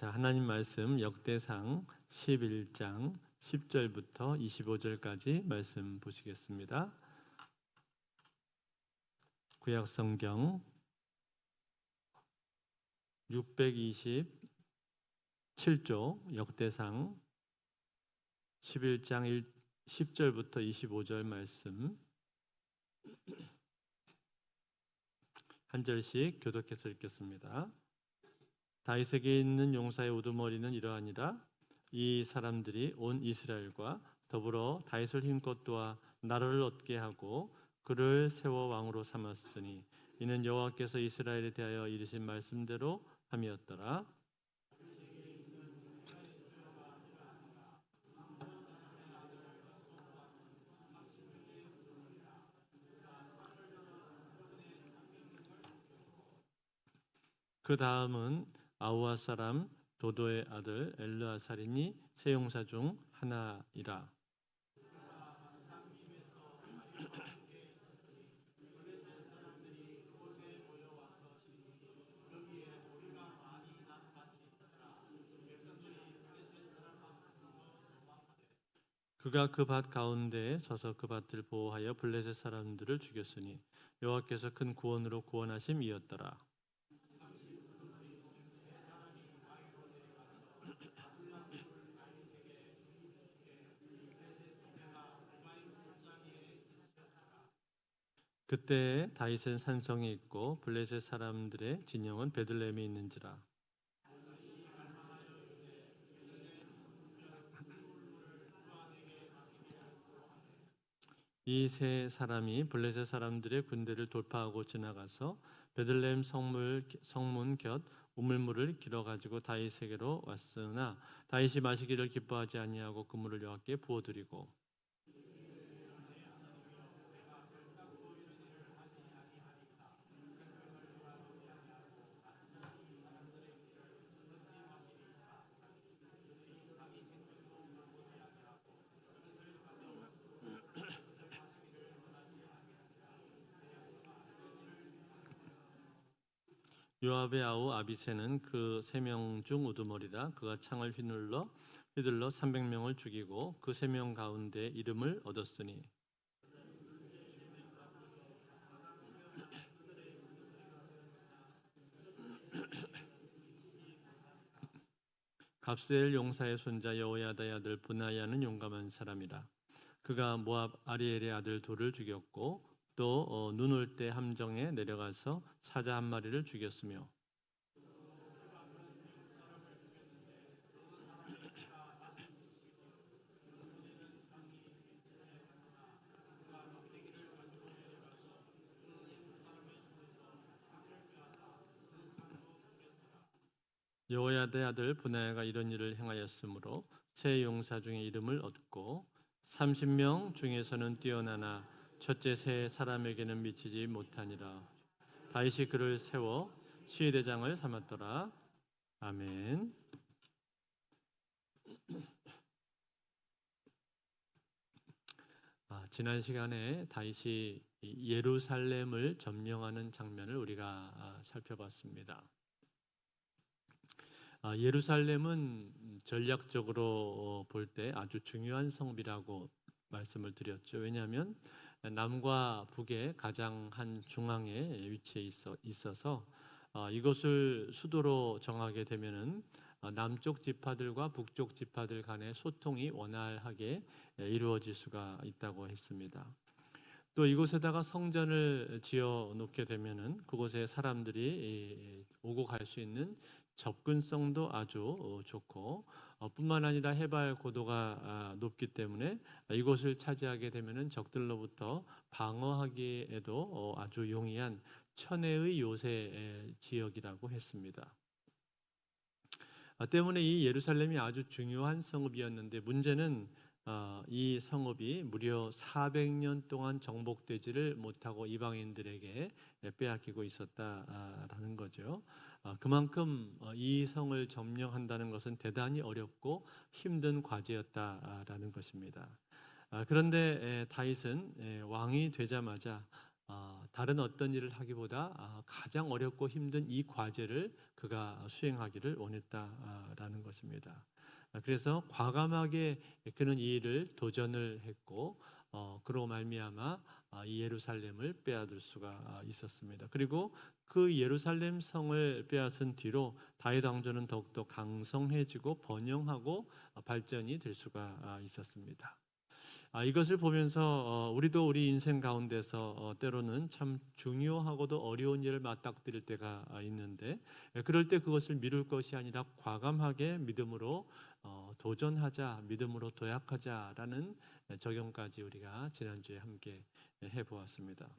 자, 하나님 말씀 역대상 11장 10절부터 25절까지 말씀 보시겠습니다. 구약 성경 627조 역대상 11장 1, 10절부터 25절 말씀 한 절씩 교독해서 읽겠습니다. 다윗에게 있는 용사의 우두머리는 이러하니라 이 사람들이 온 이스라엘과 더불어 다윗을 힘껏 도와 나라를 얻게 하고 그를 세워 왕으로 삼았으니 이는 여호와께서 이스라엘에 대하여 이르신 말씀대로 함이었더라. 그 다음은 아우아 사람 도도의 아들 엘르아살이니 세용사 중 하나이라. 그가 그 밭 가운데에 서서 그 밭을 보호하여 블레셋 사람들을 죽였으니 여호와께서 큰 구원으로 구원하심이었더라. 그때 다윗은 산성에 있고 블레셋 사람들의 진영은 베들레헴에 있는지라. 이 세 사람이 블레셋 사람들의 군대를 돌파하고 지나가서 베들레헴 성물, 성문 곁 우물물을 길어 가지고 다윗에게로 왔으나 다윗이 마시기를 기뻐하지 아니하고 그 물을 여호와께 부어드리고 요압의 아우 아비세는 그 세 명 중 우두머리라 그가 창을 휘둘러 휘둘러 300명을 죽이고 그 세 명 가운데 이름을 얻었으니. 갑스엘 용사의 손자 여호야다의 아들 분하야는 용감한 사람이라. 그가 모압 아리엘의 아들 돌을 죽였고 또 어, 눈올 때 함정에 내려가서 사자 한 마리를 죽였으며. 여호야의 아들 분하야가 이런 일을 행하였으므로 세 용사 중에 이름을 얻고 30명 중에서는 뛰어나나 첫째 세 사람에게는 미치지 못하니라. 다윗이 그를 세워 시위대장을 삼았더라. 아멘. 아, 지난 시간에 다윗이 예루살렘을 점령하는 장면을 우리가 아, 살펴봤습니다. 아, 예루살렘은 전략적으로 어, 볼때 아주 중요한 성비라고 말씀을 드렸죠. 왜냐하면 남과 북의 가장 한 중앙에 위치해 있어, 있어서 어, 이것을 수도로 정하게 되면은 어, 남쪽 지파들과 북쪽 지파들 간의 소통이 원활하게 이루어질 수가 있다고 했습니다. 또 이곳에다가 성전을 지어 놓게 되면은 그곳에 사람들이 오고 갈 수 있는 접근성도 아주 어, 좋고 어, 뿐만 아니라 해발 고도가 아, 높기 때문에 이곳을 차지하게 되면은 적들로부터 방어하기에도 어, 아주 용이한 천혜의 요새 지역이라고 했습니다. 아, 때문에 이 예루살렘이 아주 중요한 성읍이었는데 문제는 이 성읍이 무려 400년 동안 정복되지를 못하고 이방인들에게 빼앗기고 있었다라는 거죠. 아, 그만큼 어, 이 성을 점령한다는 것은 대단히 어렵고 힘든 과제였다라는 것입니다. 아, 그런데 다윗은 왕이 되자마자 아, 다른 어떤 일을 하기보다 아, 가장 어렵고 힘든 이 과제를 그가 수행하기를 원했다라는 것입니다. 아, 그래서 과감하게 그는 이 일을 도전을 했고 어, 그로 말미암아 아, 이 예루살렘을 빼앗을 수가 아, 있었습니다. 그리고 그 예루살렘 성을 빼앗은 뒤로 다윗 왕조는 더욱더 강성해지고 번영하고 아, 발전이 될 수가 아, 있었습니다. 아, 이것을 보면서 어, 우리도 우리 인생 가운데서 어, 때로는 참 중요하고도 어려운 일을 맞닥뜨릴 때가 아, 있는데 예, 그럴 때 그것을 미룰 것이 아니라 과감하게 믿음으로 어, 도전하자, 믿음으로 도약하자라는 적용까지 우리가 지난주에 함께 해보았습니다.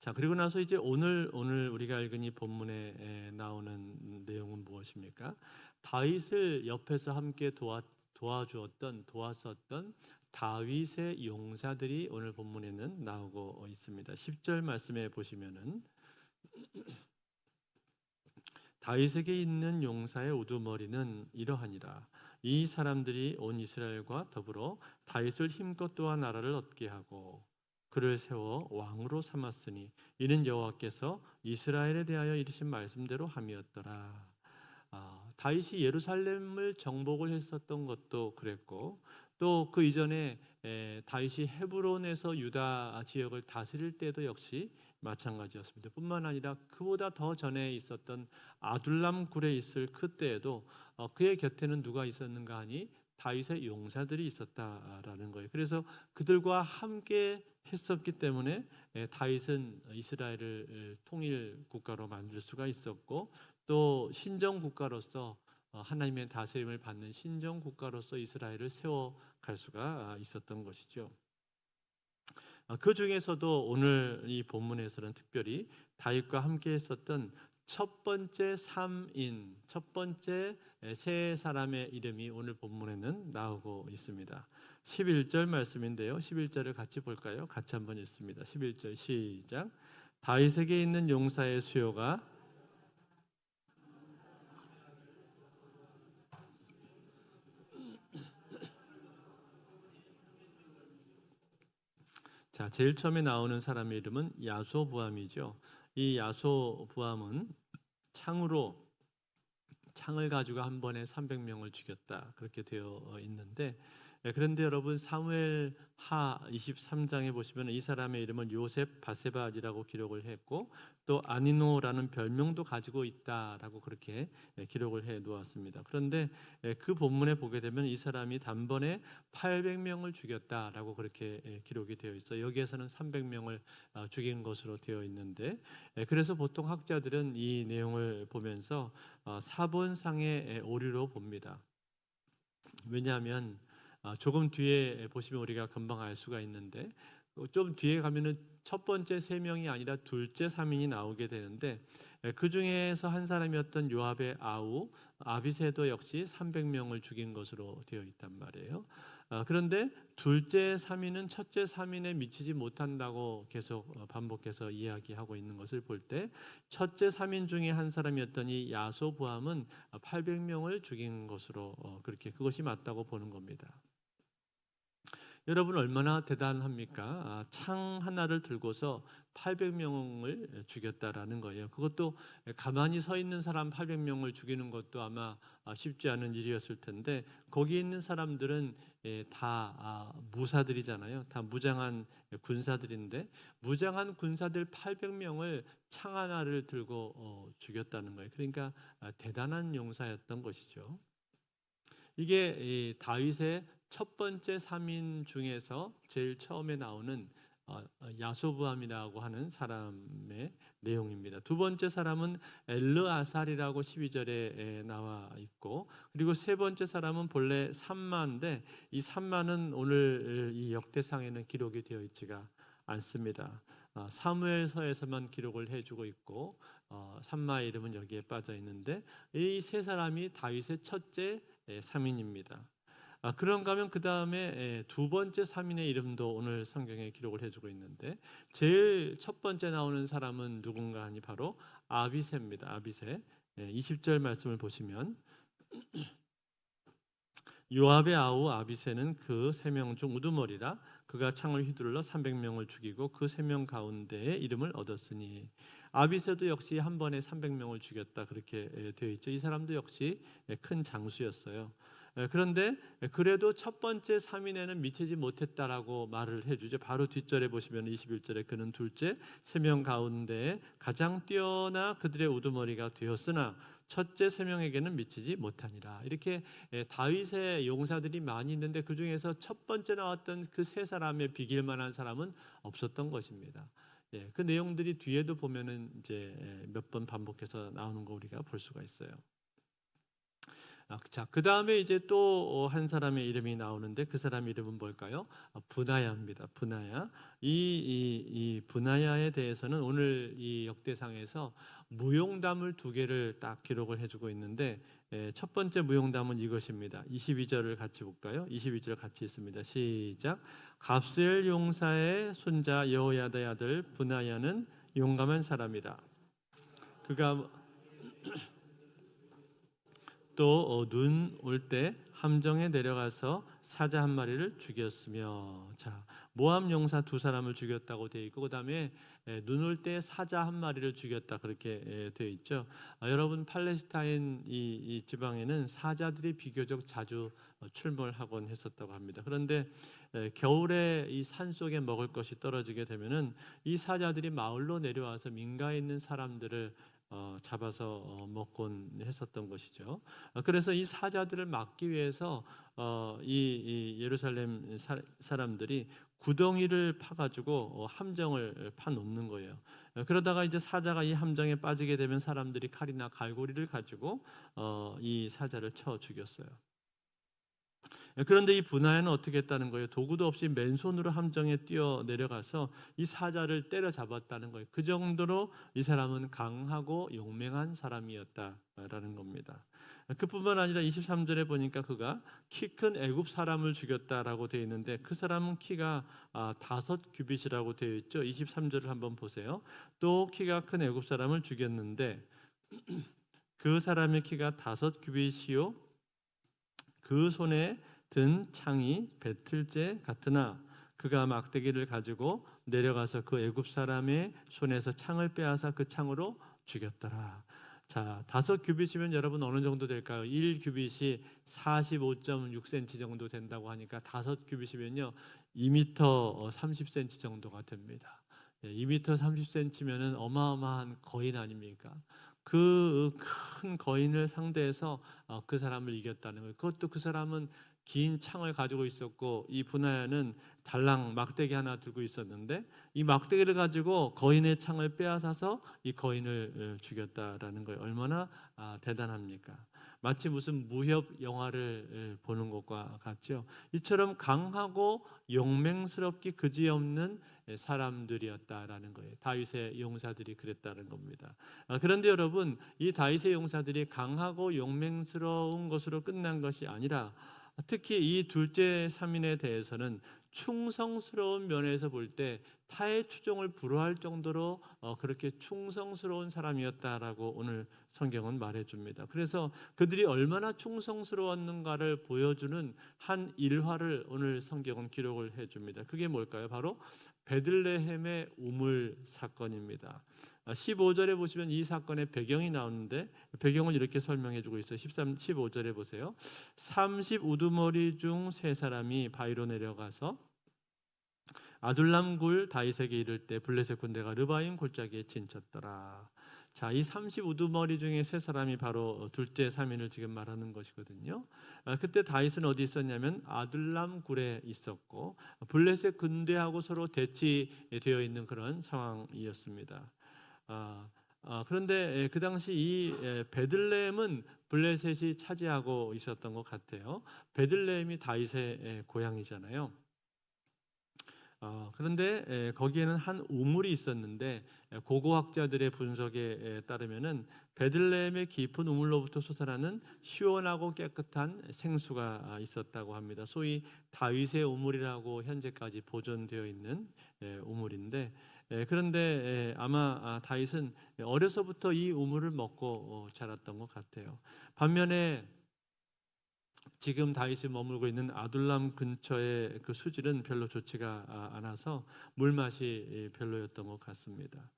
자 그리고 나서 이제 오늘 오늘 우리가 읽은 이 본문에 에, 나오는 내용은 무엇입니까? 다윗을 옆에서 함께 도와 도와주었던 도왔었던 다윗의 용사들이 오늘 본문에는 나오고 있습니다. 10절 말씀에 보시면은 다윗에게 있는 용사의 우두머리는 이러하니라 이 사람들이 온 이스라엘과 더불어 다윗을 힘껏 도와 나라를 얻게 하고 그를 세워 왕으로 삼았으니 이는 여호와께서 이스라엘에 대하여 이르신 말씀대로 함이었더라. 아, 다윗이 예루살렘을 정복을 했었던 것도 그랬고 또 그 이전에 에, 다윗이 헤브론에서 유다 지역을 다스릴 때도 역시 마찬가지였습니다. 뿐만 아니라 그보다 더 전에 있었던 아둘람 굴에 있을 그때에도 어, 그의 곁에는 누가 있었는가 하니 다윗의 용사들이 있었다라는 거예요. 그래서 그들과 함께 했었기 때문에 에, 다윗은 이스라엘을 에, 통일 국가로 만들 수가 있었고 또 신정 국가로서 어, 하나님의 다스림을 받는 신정 국가로서 이스라엘을 세워 갈 수가 있었던 것이죠. 아, 그 중에서도 오늘 이 본문에서는 특별히 다윗과 함께 했었던 첫 번째 3인, 첫 번째 세 사람의 이름이 오늘 본문에는 나오고 있습니다. 11절 말씀인데요. 11절을 같이 볼까요? 같이 한번 읽습니다. 11절 시작. 다윗에게 있는 용사의 수요가 자, 제일 처음에 나오는 사람의 이름은 야소부함이죠. 이 야소부함은 창으로 창을 가지고 한 번에 300명을 죽였다. 그렇게 되어 있는데 예, 그런데 여러분 사무엘 하 23장에 보시면 이 사람의 이름은 요셉 바세바지라고 기록을 했고 또 아니노라는 별명도 가지고 있다라고 그렇게 예, 기록을 해 놓았습니다. 그런데 예, 그 본문에 보게 되면 이 사람이 단번에 800명을 죽였다라고 그렇게 기록이 되어 있어. 여기에서는 300명을 어, 죽인 것으로 되어 있는데 그래서 보통 학자들은 이 내용을 보면서 어, 사본상의 오류로 봅니다. 왜냐하면 아, 조금 뒤에 보시면 우리가 금방 알 수가 있는데 좀 뒤에 가면은 첫 번째 세 명이 아니라 둘째 삼인이 나오게 되는데 그 중에서 한 사람이었던 요압의 아우 아비세도 역시 300명을 죽인 것으로 되어 있단 말이에요. 아, 그런데 둘째 삼인은 첫째 삼인에 미치지 못한다고 계속 어, 반복해서 이야기하고 있는 것을 볼 때 첫째 삼인 중에 한 사람이었던 이 야소부함은 800명을 죽인 것으로 어, 그렇게 그것이 맞다고 보는 겁니다. 여러분 얼마나 대단합니까? 아, 창 하나를 들고서 800명을 죽였다라는 거예요. 그것도 가만히 서 있는 사람 800명을 죽이는 것도 아마 아, 쉽지 않은 일이었을 텐데 거기 있는 사람들은 예, 다 아, 무사들이잖아요. 다 무장한 군사들인데 무장한 군사들 800명을 창 하나를 들고 어, 죽였다는 거예요. 그러니까 대단한 용사였던 것이죠. 이게 다윗의 첫 번째 3인 중에서 제일 처음에 나오는 어, 어, 야소부함이라고 하는 사람의 내용입니다. 두 번째 사람은 엘르아살이라고 12절에 나와 있고 그리고 세 번째 사람은 본래 삼마인데 이 삼마는 오늘 이 역대상에는 기록이 되어 있지가 않습니다. 어, 사무엘서에서만 기록을 해주고 있고 삼마의 이름은 여기에 빠져 있는데 이 세 사람이 다윗의 첫째 3인입니다. 아, 그런가 하면 그 다음에 두 번째 3인의 이름도 오늘 성경에 기록을 해주고 있는데 제일 첫 번째 나오는 사람은 누군가 하니 바로 아비세입니다. 아비세 20절 말씀을 보시면 요압의 아우 아비세는 그 세 명 중 우두머리라 그가 창을 휘둘러 300명을 죽이고 그 세 명 가운데에 이름을 얻었으니 아비세도 역시 한 번에 300명을 죽였다 그렇게 에, 되어 있죠. 이 사람도 역시 에, 큰 장수였어요. 에, 그런데 그래도 첫 번째 3인에는 미치지 못했다라고 말을 해주죠. 바로 뒷절에 보시면 21절에 그는 둘째 세 명 가운데 가장 뛰어나 그들의 우두머리가 되었으나 첫째 세 명에게는 미치지 못하니라. 이렇게 에, 다윗의 용사들이 많이 있는데 그 중에서 첫 번째 나왔던 그 세 사람의 비길 만한 사람은 없었던 것입니다. 예, 그 내용들이 뒤에도 보면은 이제 몇 번 반복해서 나오는 거 우리가 볼 수가 있어요. 아, 자, 그 다음에 이제 또 한 사람의 이름이 나오는데 그 사람 이름은 뭘까요? 아, 분하야입니다. 분하야. 이, 이, 이 분하야에 대해서는 오늘 이 역대상에서 무용담을 두 개를 딱 기록을 해주고 있는데 예, 첫 번째 무용담은 이것입니다. 22절을 같이 볼까요? 22절 같이 있습니다. 시작. 갑스엘 용사의 손자 여호야다의 아들 분하야는 용감한 사람이다. 그가 또 눈 올 때 함정에 내려가서 사자 한 마리를 죽였으며 자 모함 용사 두 사람을 죽였다고 되어 있고 그다음에 눈 올 때 사자 한 마리를 죽였다 그렇게 되어 있죠. 아, 여러분 팔레스타인 이, 이 지방에는 사자들이 비교적 자주 출몰하곤 했었다고 합니다. 그런데 에, 겨울에 이 산 속에 먹을 것이 떨어지게 되면은 이 사자들이 마을로 내려와서 민가에 있는 사람들을 어, 잡아서 어, 먹곤 했었던 것이죠. 어, 그래서 이 사자들을 막기 위해서 어, 이, 이 예루살렘 사, 사람들이 구덩이를 파가지고 어, 함정을 파놓는 거예요. 어, 그러다가 이제 사자가 이 함정에 빠지게 되면 사람들이 칼이나 갈고리를 가지고 어, 이 사자를 쳐 죽였어요. 그런데 이 분하에는 어떻게 했다는 거예요? 도구도 없이 맨손으로 함정에 뛰어 내려가서 이 사자를 때려 잡았다는 거예요. 그 정도로 이 사람은 강하고 용맹한 사람이었다라는 겁니다. 그뿐만 아니라 23절에 보니까 그가 키 큰 애굽 사람을 죽였다라고 되어 있는데 그 사람은 키가 아, 다섯 규빗이라고 되어 있죠. 23절을 한번 보세요. 또 키가 큰 애굽 사람을 죽였는데 그 사람의 키가 다섯 규빗이요 그 손에 든 창이 배틀째 같으나 그가 막대기를 가지고 내려가서 그 애굽 사람의 손에서 창을 빼앗아 그 창으로 죽였더라. 자, 다섯 규빗이면 여러분 어느 정도 될까요? 1 규빗이 45.6cm 정도 된다고 하니까 다섯 규빗이면요 2m 30cm 정도가 됩니다. 2m 30cm면은 어마어마한 거인 아닙니까? 그 큰 거인을 상대해서 어, 그 사람을 이겼다는 거예요. 그것도 그 사람은 긴 창을 가지고 있었고 이 분하야는 달랑 막대기 하나 들고 있었는데 이 막대기를 가지고 거인의 창을 빼앗아서 이 거인을 어, 죽였다라는 거예요. 얼마나 아, 대단합니까? 마치 무슨 무협 영화를 어, 보는 것과 같죠. 이처럼 강하고 용맹스럽기 그지없는 사람들이었다라는 거예요. 다윗의 용사들이 그랬다는 겁니다. 아, 그런데 여러분, 이 다윗의 용사들이 강하고 용맹스러운 것으로 끝난 것이 아니라 특히 이 둘째 삼인에 대해서는 충성스러운 면에서 볼 때 타의 추종을 불허할 정도로 어, 그렇게 충성스러운 사람이었다라고 오늘 성경은 말해줍니다. 그래서 그들이 얼마나 충성스러웠는가를 보여주는 한 일화를 오늘 성경은 기록을 해줍니다. 그게 뭘까요? 바로 베들레헴의 우물 사건입니다. 15절에 아, 보시면 이 사건의 배경이 나오는데 배경을 이렇게 설명해 주고 있어요. 13 15절에 보세요. 30 우두머리 중 세 사람이 바위로 내려가서 아둘람 굴 다윗에게 이를 때 블레셋 군대가 르바임 골짜기에 진쳤더라. 자, 이30 우두머리 중에 세 사람이 바로 둘째 삼인을 지금 말하는 것이거든요. 아, 그때 다윗은 어디 있었냐면 아둘람 굴에 있었고 블레셋 군대하고 서로 대치되어 있는 그런 상황이었습니다. 아, 아, 그런데 그 당시 이 베들레헴은 블레셋이 차지하고 있었던 것 같아요. 베들레헴이 다윗의 고향이잖아요. 어, 그런데 거기에는 한 우물이 있었는데 고고학자들의 분석에 따르면은 베들레헴의 깊은 우물로부터 솟아나는 시원하고 깨끗한 생수가 있었다고 합니다. 소위 다윗의 우물이라고 현재까지 보존되어 있는 우물인데 예, 그런데 예, 아마 아, 다윗은 어려서부터 이 우물을 먹고 어, 자랐던 것 같아요. 반면에 지금 다윗이 머물고 있는 아둘람 근처의 그 수질은 별로 좋지가 아, 않아서 물 맛이 예, 별로였던 것 같습니다.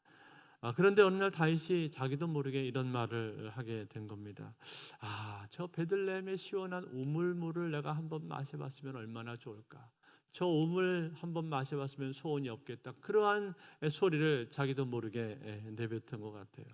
아, 그런데 어느 날 다윗이 자기도 모르게 이런 말을 하게 된 겁니다. 아, 저 베들레헴의 시원한 우물물을 내가 한번 마셔봤으면 얼마나 좋을까. 저 우물 한 번 마셔봤으면 소원이 없겠다. 그러한 소리를 자기도 모르게 예, 내뱉은 것 같아요.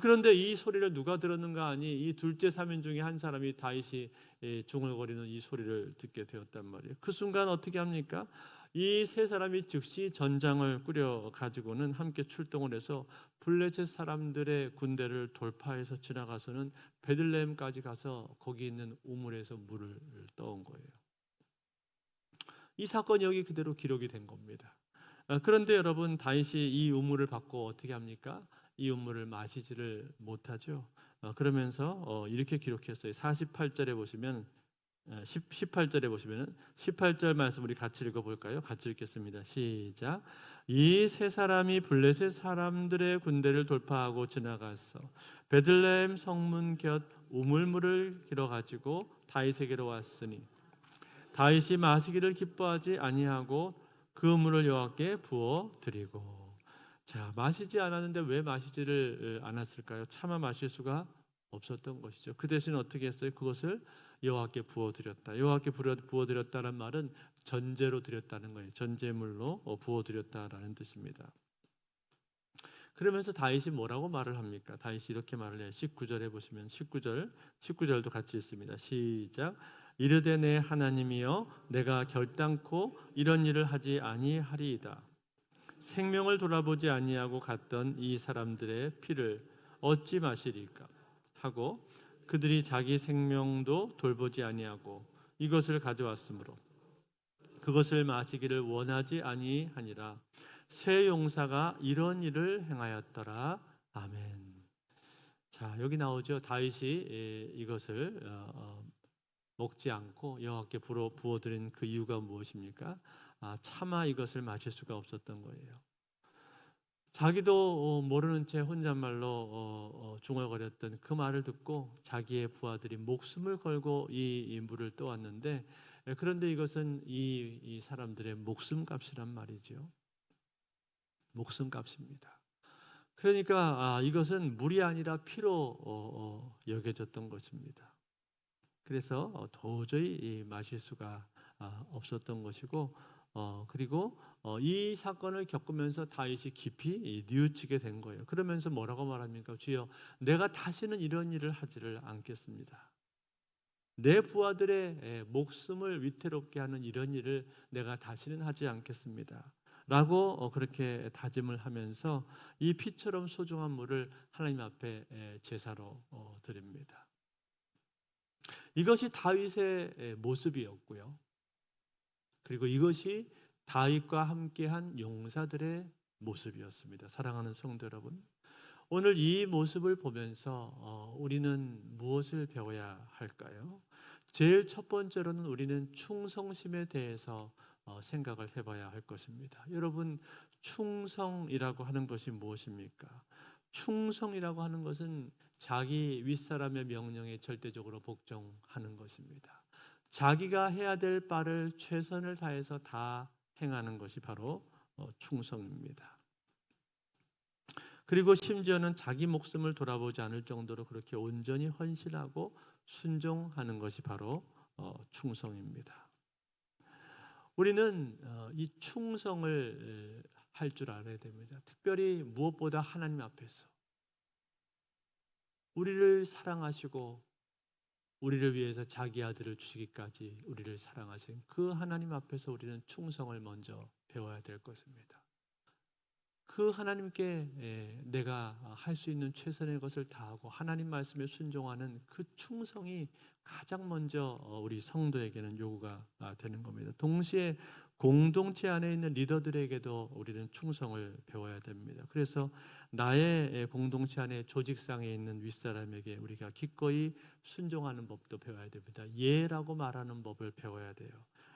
그런데 이 소리를 누가 들었는가 하니 이 둘째 사면 중에 한 사람이 다윗이 예, 중얼거리는 이 소리를 듣게 되었단 말이에요. 그 순간 어떻게 합니까? 이 세 사람이 즉시 전장을 꾸려 가지고는 함께 출동을 해서 블레셋 사람들의 군대를 돌파해서 지나가서는 베들레헴까지 가서 거기 있는 우물에서 물을 떠온 거예요. 이 사건이 여기 그대로 기록이 된 겁니다. 아, 그런데 여러분 다윗이 이 우물을 받고 어떻게 합니까? 이 우물을 마시지를 못하죠. 어, 그러면서 어, 이렇게 기록했어요. 48절에 보시면 10, 18절에 보시면은 18절 말씀 우리 같이 읽어 볼까요? 같이 읽겠습니다. 시작. 이 세 사람이 블레셋 사람들의 군대를 돌파하고 지나가서 베들레헴 성문 곁 우물물을 길어 가지고 다윗에게로 왔으니 다윗이 마시기를 기뻐하지 아니하고 그 물을 여호와께 부어 드리고 자 마시지 않았는데 왜 마시지를 않았을까요? 차마 마실 수가 없었던 것이죠. 그 대신 어떻게 했어요? 그것을 여호와께 부어 드렸다. 여호와께 부어 드렸다는 말은 전제로 드렸다는 거예요. 전제물로 어, 부어 드렸다라는 뜻입니다. 그러면서 다윗이 뭐라고 말을 합니까? 다윗이 이렇게 말을 해요. 19절에 보시면 19절 19절도 같이 있습니다. 시작 이르되 내 하나님이여 내가 결단코 이런 일을 하지 아니하리이다. 생명을 돌아보지 아니하고 갔던 이 사람들의 피를 어찌 마시리까 하고 그들이 자기 생명도 돌보지 아니하고 이것을 가져왔으므로 그것을 마시기를 원하지 아니하니라 새 용사가 이런 일을 행하였더라 아멘. 자 여기 나오죠 다윗이 이것을 어, 어, 먹지 않고 여호와께 부어 부어드린 그 이유가 무엇입니까? 아, 차마 이것을 마실 수가 없었던 거예요. 자기도 어, 모르는 채 혼잣말로 어, 어, 중얼거렸던 그 말을 듣고 자기의 부하들이 목숨을 걸고 이 물을 떠왔는데 그런데 이것은 이, 이 사람들의 목숨값이란 말이죠. 목숨값입니다. 그러니까 아, 이것은 물이 아니라 피로 여겨졌던 것입니다. 그래서 어, 도저히 마실 수가 아, 없었던 것이고 어, 그리고 어, 이 사건을 겪으면서 다윗이 깊이 뉘우치게 된 거예요. 그러면서 뭐라고 말합니까? 주여, 내가 다시는 이런 일을 하지를 않겠습니다. 내 부하들의 목숨을 위태롭게 하는 이런 일을 내가 다시는 하지 않겠습니다. 라고 그렇게 다짐을 하면서 이 피처럼 소중한 물을 하나님 앞에 제사로 드립니다. 이것이 다윗의 모습이었고요. 그리고 이것이 다윗과 함께한 용사들의 모습이었습니다. 사랑하는 성도 여러분, 오늘 이 모습을 보면서 어, 우리는 무엇을 배워야 할까요? 제일 첫 번째로는 우리는 충성심에 대해서 어, 생각을 해봐야 할 것입니다. 여러분, 충성이라고 하는 것이 무엇입니까? 충성이라고 하는 것은 자기 윗사람의 명령에 절대적으로 복종하는 것입니다. 자기가 해야 될 바를 최선을 다해서 다 행하는 것이 바로 어, 충성입니다. 그리고 심지어는 자기 목숨을 돌아보지 않을 정도로 그렇게 온전히 헌신하고 순종하는 것이 바로 어, 충성입니다. 우리는 어, 이 충성을 할 줄 알아야 됩니다. 특별히 무엇보다 하나님 앞에서 우리를 사랑하시고 우리를 위해서 자기 아들을 주시기까지 우리를 사랑하신 그 하나님 앞에서 우리는 충성을 먼저 배워야 될 것입니다. 그 하나님께 예, 내가 할 수 있는 최선의 것을 다하고 하나님 말씀에 순종하는 그 충성이 가장 먼저 어, 우리 성도에게는 요구가 아, 되는 겁니다. 동시에 공동체 안에 있는 리더들에게도 우리는 충성을 배워야 됩니다. 그래서 나의 공동체 안에 조직상에 있는 윗사람에게 우리가 기꺼이 순종하는 법도 배워야 됩니다. 예라고 말하는 법을 배워야 돼요.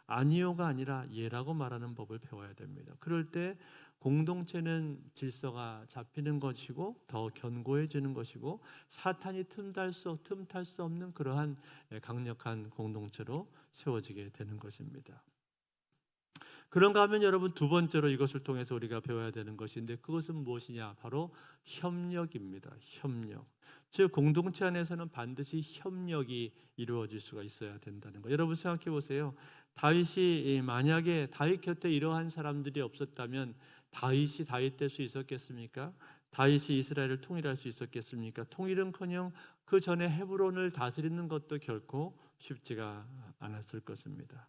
아니요가 아니라 예라고 말하는 법을 배워야 됩니다. 그럴 때 공동체는 질서가 잡히는 것이고 더 견고해지는 것이고 사탄이 틈탈 수 틈탈 수 없는 그러한 강력한 공동체로 세워지게 되는 것입니다. 그런가 하면 여러분 두 번째로 이것을 통해서 우리가 배워야 되는 것인데 그것은 무엇이냐? 바로 협력입니다. 협력. 즉 공동체 안에서는 반드시 협력이 이루어질 수가 있어야 된다는 거. 여러분 생각해 보세요. 다윗이 만약에 다윗 곁에 이러한 사람들이 없었다면 다윗이 다윗 될 수 있었겠습니까? 다윗이 이스라엘을 통일할 수 있었겠습니까? 통일은커녕 그 전에 헤브론을 다스리는 것도 결코 쉽지가 않았을 것입니다.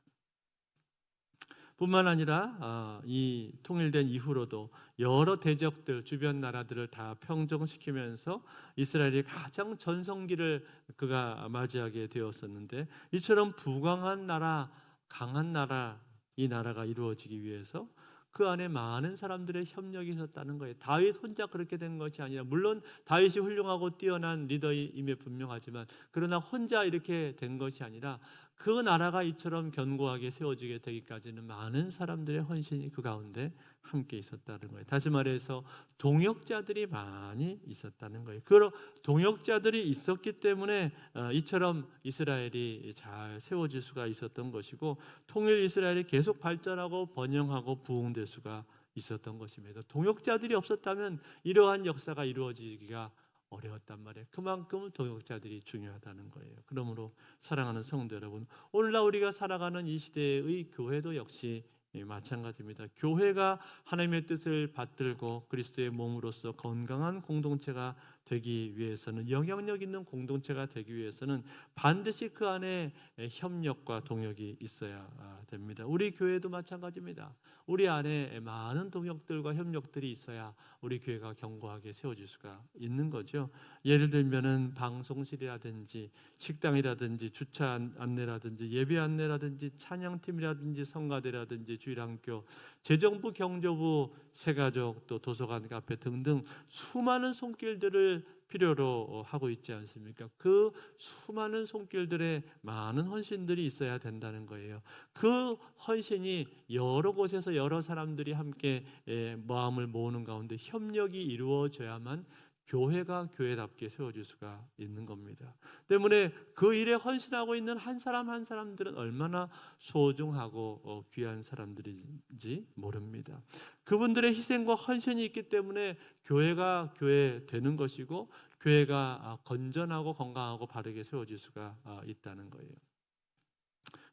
뿐만 아니라 아, 이 통일된 이후로도 여러 대적들 주변 나라들을 다 평정시키면서 이스라엘이 가장 전성기를 그가 맞이하게 되었었는데 이처럼 부강한 나라, 강한 나라 이 나라가 이루어지기 위해서 그 안에 많은 사람들의 협력이 있었다는 거예요. 다윗 혼자 그렇게 된 것이 아니라 물론 다윗이 훌륭하고 뛰어난 리더임에 분명하지만 그러나 혼자 이렇게 된 것이 아니라 그 나라가 이처럼 견고하게 세워지게 되기까지는 많은 사람들의 헌신이 그 가운데 함께 있었다는 거예요. 다시 말해서 동역자들이 많이 있었다는 거예요. 그 동역자들이 있었기 때문에 어, 이처럼 이스라엘이 잘 세워질 수가 있었던 것이고 통일 이스라엘이 계속 발전하고 번영하고 부흥될 수가 있었던 것입니다. 동역자들이 없었다면 이러한 역사가 이루어지기가 어려웠단 말이에요. 그만큼 동역자들이 중요하다는 거예요. 그러므로 사랑하는 성도 여러분, 오늘날 우리가 살아가는 이 시대의 교회도 역시 마찬가지입니다. 교회가 하나님의 뜻을 받들고 그리스도의 몸으로서 건강한 공동체가 되기 위해서는 영향력 있는 공동체가 되기 위해서는 반드시 그 안에 협력과 동역이 있어야 됩니다. 우리 교회도 마찬가지입니다. 우리 안에 많은 동역들과 협력들이 있어야 우리 교회가 견고하게 세워질 수가 있는 거죠. 예를 들면은 방송실이라든지 식당이라든지 주차 안내라든지 예배 안내라든지 찬양팀이라든지 성가대라든지 주일학교 재정부 경조부 세가족 또 도서관 카페 등등 수많은 손길들을 필요로 하고 있지 않습니까? 그 수많은 손길들에 많은 헌신들이 있어야 된다는 거예요. 그 헌신이 여러 곳에서 여러 사람들이 함께 예, 마음을 모으는 가운데 협력이 이루어져야만 교회가 교회답게 세워질 수가 있는 겁니다. 때문에 그 일에 헌신하고 있는 한 사람 한 사람들은 얼마나 소중하고 어, 귀한 사람들인지 모릅니다. 그분들의 희생과 헌신이 있기 때문에 교회가 교회 되는 것이고 교회가 아, 건전하고 건강하고 바르게 세워질 수가 아, 있다는 거예요.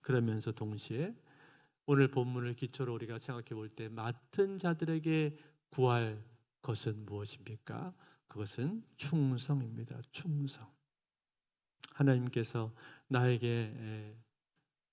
그러면서 동시에 오늘 본문을 기초로 우리가 생각해 볼 때 맡은 자들에게 구할 것은 무엇입니까? 그것은 충성입니다. 충성. 하나님께서 나에게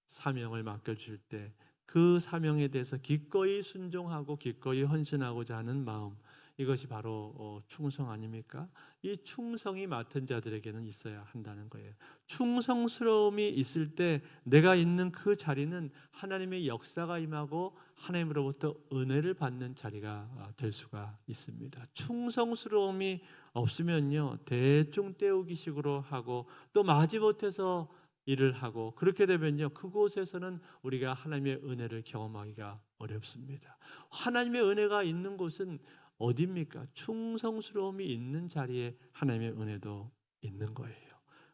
사명을 맡겨주실 때 그 사명에 대해서 기꺼이 순종하고 기꺼이 헌신하고자 하는 마음 이것이 바로 어, 충성 아닙니까? 이 충성이 맡은 자들에게는 있어야 한다는 거예요. 충성스러움이 있을 때 내가 있는 그 자리는 하나님의 역사가 임하고 하나님으로부터 은혜를 받는 자리가 아, 될 수가 있습니다. 충성스러움이 없으면요 대충 때우기식으로 하고 또 마지못해서 일을 하고 그렇게 되면요 그곳에서는 우리가 하나님의 은혜를 경험하기가 어렵습니다. 하나님의 은혜가 있는 곳은 어디입니까? 충성스러움이 있는 자리에 하나님의 은혜도 있는 거예요.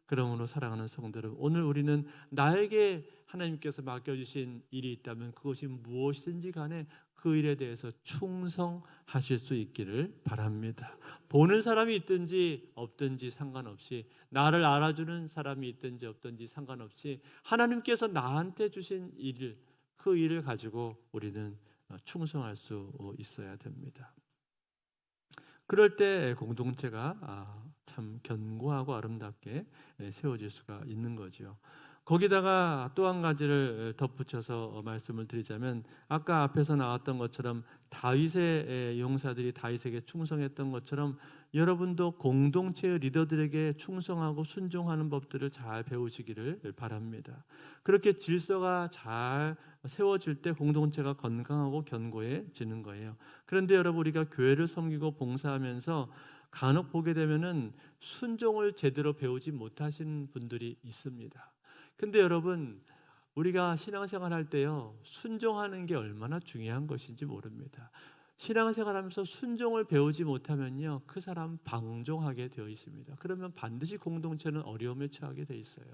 그러므로 사랑하는 성도들 오늘 우리는 나에게 하나님께서 맡겨주신 일이 있다면 그것이 무엇이든지 간에 그 일에 대해서 충성하실 수 있기를 바랍니다. 보는 사람이 있든지 없든지 상관없이 나를 알아주는 사람이 있든지 없든지 상관없이 하나님께서 나한테 주신 일을 그 일을 가지고 우리는 충성할 수 있어야 됩니다. 그럴 때 공동체가 아, 참 견고하고 아름답게 세워질 수가 있는 거죠. 거기다가 또 한 가지를 덧붙여서 말씀을 드리자면 아까 앞에서 나왔던 것처럼 다윗의 용사들이 다윗에게 충성했던 것처럼 여러분도 공동체의 리더들에게 충성하고 순종하는 법들을 잘 배우시기를 바랍니다. 그렇게 질서가 잘 세워질 때 공동체가 건강하고 견고해지는 거예요. 그런데 여러분 우리가 교회를 섬기고 봉사하면서 간혹 보게 되면은 순종을 제대로 배우지 못하신 분들이 있습니다. 근데 여러분 우리가 신앙생활 할 때요 순종하는 게 얼마나 중요한 것인지 모릅니다. 신앙생활 하면서 순종을 배우지 못하면요 그 사람 방종하게 되어 있습니다. 그러면 반드시 공동체는 어려움에 처하게 돼 있어요.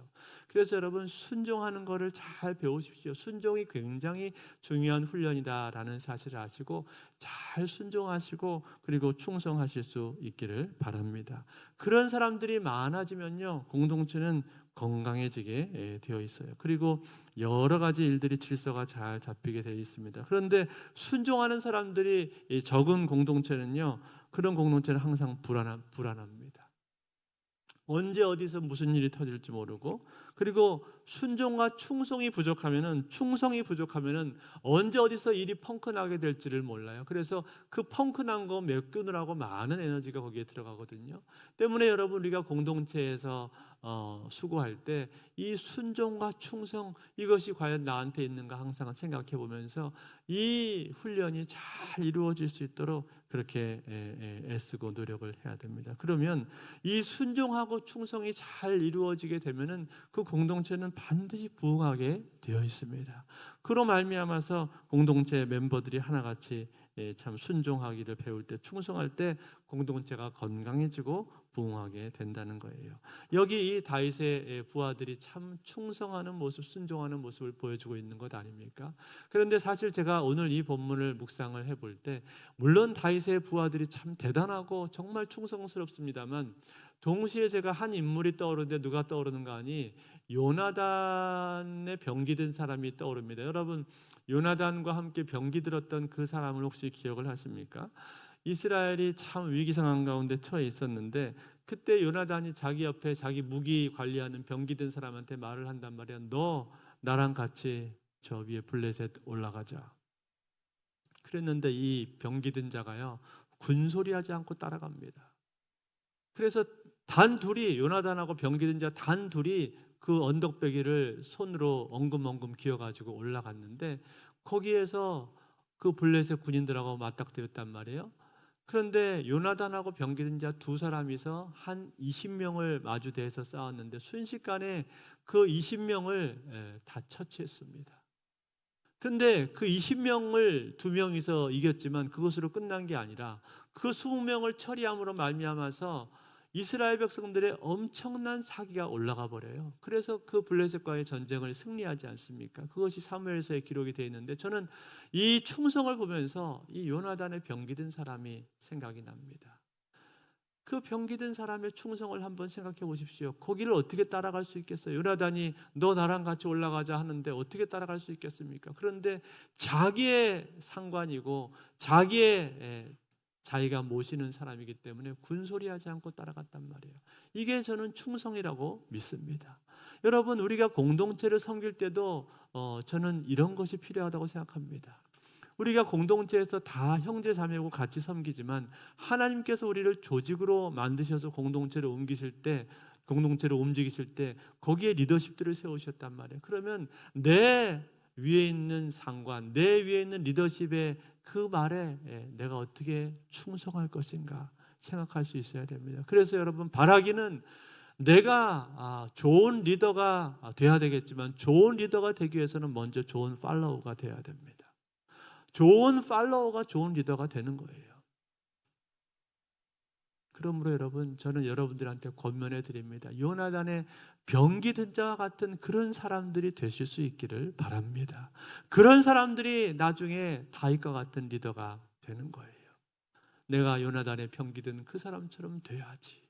그래서 여러분 순종하는 것을 잘 배우십시오. 순종이 굉장히 중요한 훈련이다라는 사실을 아시고 잘 순종하시고 그리고 충성하실 수 있기를 바랍니다. 그런 사람들이 많아지면요 공동체는 건강해지게 예, 되어 있어요. 그리고 여러 가지 일들이 질서가 잘 잡히게 되어 있습니다. 그런데 순종하는 사람들이 이 적은 공동체는요, 그런 공동체는 항상 불안함, 불안합니다. 언제 어디서 무슨 일이 터질지 모르고 그리고 순종과 충성이 부족하면은 충성이 부족하면은 언제 어디서 일이 펑크 나게 될지를 몰라요. 그래서 그 펑크 난 거 메꾸느라고 많은 에너지가 거기에 들어가거든요. 때문에 여러분 우리가 공동체에서 어, 수고할 때 이 순종과 충성 이것이 과연 나한테 있는가 항상 생각해 보면서 이 훈련이 잘 이루어질 수 있도록 그렇게 애- 애- 애쓰고 노력을 해야 됩니다. 그러면 이 순종하고 충성이 잘 이루어지게 되면은 그 공동체는 반드시 부흥하게 되어 있습니다. 그로 말미암아서 공동체 멤버들이 하나같이 예, 참 순종하기를 배울 때 충성할 때 공동체가 건강해지고 부흥하게 된다는 거예요. 여기 이 다윗의 부하들이 참 충성하는 모습, 순종하는 모습을 보여주고 있는 것 아닙니까? 그런데 사실 제가 오늘 이 본문을 묵상을 해볼 때 물론 다윗의 부하들이 참 대단하고 정말 충성스럽습니다만 동시에 제가 한 인물이 떠오르는데 누가 떠오르는가 하니 요나단의 병기 든 사람이 떠오릅니다. 여러분 요나단과 함께 병기 들었던 그 사람을 혹시 기억을 하십니까? 이스라엘이 참 위기 상황 가운데 처해 있었는데 그때 요나단이 자기 옆에 자기 무기 관리하는 병기 든 사람한테 말을 한단 말이야. 너 나랑 같이 저 위에 블레셋 올라가자. 그랬는데 이 병기 든 자가요 군소리하지 않고 따라갑니다. 그래서 단 둘이 요나단하고 병기 든 자 단 둘이 그 언덕배기를 손으로 엉금엉금 기어가지고 올라갔는데 거기에서 그 블레셋 군인들하고 맞닥뜨렸단 말이에요. 그런데 요나단하고 병기든 자 두 사람이서 한 20명을 마주대해서 싸웠는데 순식간에 그 20명을 다 처치했습니다. 그런데 그 20명을 두 명이서 이겼지만 그것으로 끝난 게 아니라 그 20명을 처리함으로 말미암아서 이스라엘 백성들의 엄청난 사기가 올라가 버려요. 그래서 그 블레셋과의 전쟁을 승리하지 않습니까? 그것이 사무엘서에 기록이 되어 있는데 저는 이 충성을 보면서 이 요나단의 병기든 사람이 생각이 납니다. 그 병기든 사람의 충성을 한번 생각해 보십시오. 거기를 어떻게 따라갈 수 있겠어요? 요나단이 너 나랑 같이 올라가자 하는데 어떻게 따라갈 수 있겠습니까? 그런데 자기의 상관이고 자기의 자기가 모시는 사람이기 때문에 군소리하지 않고 따라갔단 말이에요. 이게 저는 충성이라고 믿습니다. 여러분 우리가 공동체를 섬길 때도 어, 저는 이런 것이 필요하다고 생각합니다. 우리가 공동체에서 다 형제 자매고 같이 섬기지만 하나님께서 우리를 조직으로 만드셔서 공동체를 옮기실 때 공동체를 움직이실 때 거기에 리더십들을 세우셨단 말이에요. 그러면 내 위에 있는 상관, 내 위에 있는 리더십의 그 말에 예, 내가 어떻게 충성할 것인가 생각할 수 있어야 됩니다. 그래서 여러분 바라기는 내가 아, 좋은 리더가 돼야 되겠지만 좋은 리더가 되기 위해서는 먼저 좋은 팔로우가 돼야 됩니다. 좋은 팔로우가 좋은 리더가 되는 거예요. 그러므로 여러분 저는 여러분들한테 권면해 드립니다. 요나단의 병기 든 자와 같은 그런 사람들이 되실 수 있기를 바랍니다. 그런 사람들이 나중에 다윗과 같은 리더가 되는 거예요. 내가 요나단의 병기 든 그 사람처럼 돼야지.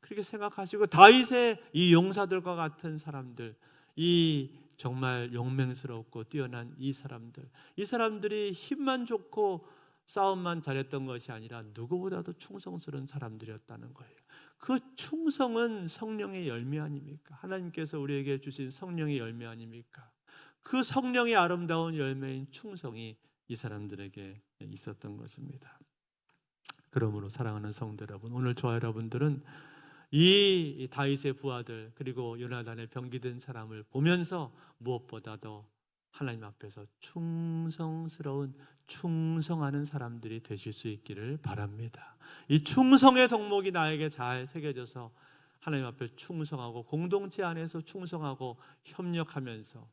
그렇게 생각하시고 다윗의 이 용사들과 같은 사람들, 이 정말 용맹스럽고 뛰어난 이 사람들, 이 사람들이 힘만 좋고 싸움만 잘했던 것이 아니라 누구보다도 충성스러운 사람들이었다는 거예요. 그 충성은 성령의 열매 아닙니까? 하나님께서 우리에게 주신 성령의 열매 아닙니까? 그 성령의 아름다운 열매인 충성이 이 사람들에게 있었던 것입니다. 그러므로 사랑하는 성도 여러분, 오늘 저와 여러분들은 이 다윗의 부하들 그리고 요나단의 병기든 사람을 보면서 무엇보다도 하나님 앞에서 충성스러운 충성하는 사람들이 되실 수 있기를 바랍니다. 이 충성의 덕목이 나에게 잘 새겨져서 하나님 앞에 충성하고 공동체 안에서 충성하고 협력하면서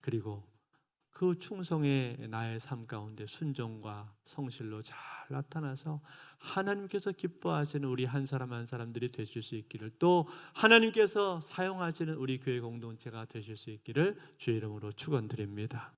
그리고 그 충성의 나의 삶 가운데 순종과 성실로 잘 나타나서 하나님께서 기뻐하시는 우리 한 사람 한 사람들이 되실 수 있기를 또 하나님께서 사용하시는 우리 교회 공동체가 되실 수 있기를 주의 이름으로 축원드립니다.